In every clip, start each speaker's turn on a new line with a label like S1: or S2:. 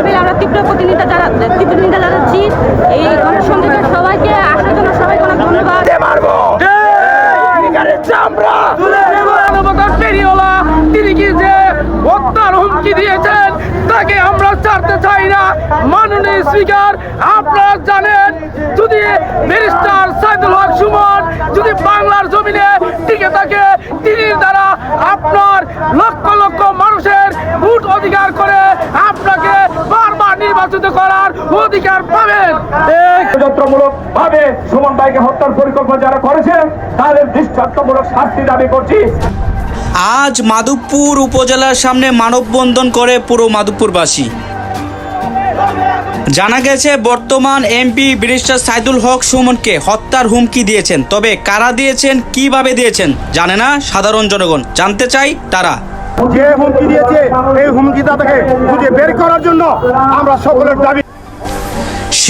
S1: লেভেলে আমরা তীব্র প্রতিনিধিতা প্রতিনিধিতা জানাচ্ছি। এই গণসংযোগের সবাইকে আসার জন্য সবাইকে অনেক ধন্যবাদ। তাকে আমরা ছাড়তে চাই না। আপনারা জানেন যদি যদি বাংলার জমিনে টিকে থাকে তিনি দ্বারা আপনার লক্ষ লক্ষ মানুষের অধিকার পাবেন।
S2: ষড়যন্ত্রমূলক ভাবে সুমন ভাইকে হত্যার পরিকল্পনা যারা করেছে তাদের দৃষ্টান্তমূলক শাস্তি দাবি করছি।
S3: আজ মাধবপুর উপজেলার সামনে মানববন্ধন করে পুরো মাধবপুরবাসী। জানা গেছে বর্তমান এমপি ব্যারিস্টার সাইদুল হক সুমনকে হত্যার হুমকি দিয়েছেন। তবে কারা দিয়েছেন কীভাবে দিয়েছেন জানে না সাধারণ জনগণ। জানতে চাই তারা।
S4: যে হুমকি দিয়েছে এই হুমকিদাতাকে খুঁজে বের করার জন্য আমরা সকলের দাবি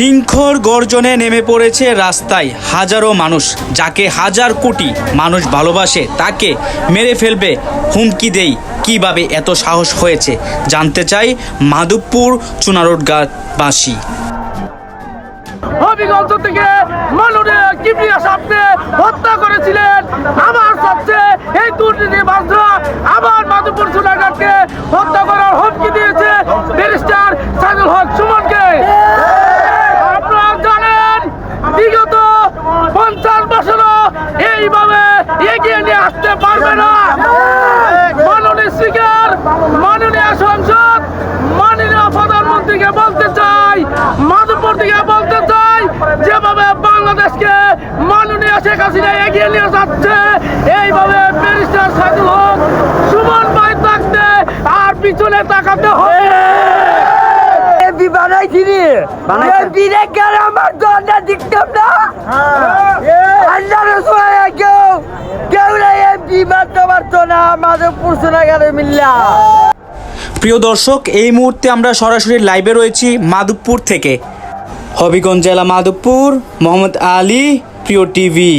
S3: সিংহর গর্জনে নেমে পড়েছে রাস্তায় হাজারো মানুষ। যাকে হাজার কোটি মানুষ ভালোবাসে, তাকে মেরে ফেলবে হুমকি দেই। কীভাবে এত সাহস হয়েছে? জানতে চাই মাধবপুর চুনারোডগাঁবাসী
S1: হবিগঞ্জ থেকে মাননীয় কিবরিয়া সামনে হত্যা করেছিলেন। আমার সবচেয়ে এই দুর্নীতি বান্ধা আবার মাধবপুর সোনাঘাটকে হত্যা করার হুমকি দিয়েছে ব্যারিস্টার সাইদুল হক সুমনকে আপনারা জানেন বিগত পঞ্চাশ বছরও এইভাবে এগিয়ে নিয়ে আসতে পারবে না মাননীয় স্পিকার মাননীয় সংসদ মাননীয় প্রধানমন্ত্রীকে বলতে চাই মাধবপুর থেকে বলতে চাই যেভাবে বাংলাদেশকে মাননীয় শেখ হাসিনা এগিয়ে নিয়ে যাচ্ছে। এইভাবে ব্যারিস্টার সাইদুল হক সুমন ভাই থাকতে আর পিছনে তাকাতে হবে।
S5: এমপি বানাইছি রে এমপি রেখে আমার দলটা দেখতাম না? আল্লাহর সময় কেউ কেউ না এমপি মারতে পারতো না মাধবপুর সোনাগারে মিল্লা।
S3: প্রিয় দর্শক এই মুহূর্তে আমরা সরাসরি লাইভে রয়েছি মাধবপুর থেকে। হবিগঞ্জ জেলা মাধবপুর মোহাম্মদ আলী প্রিয় টিভি।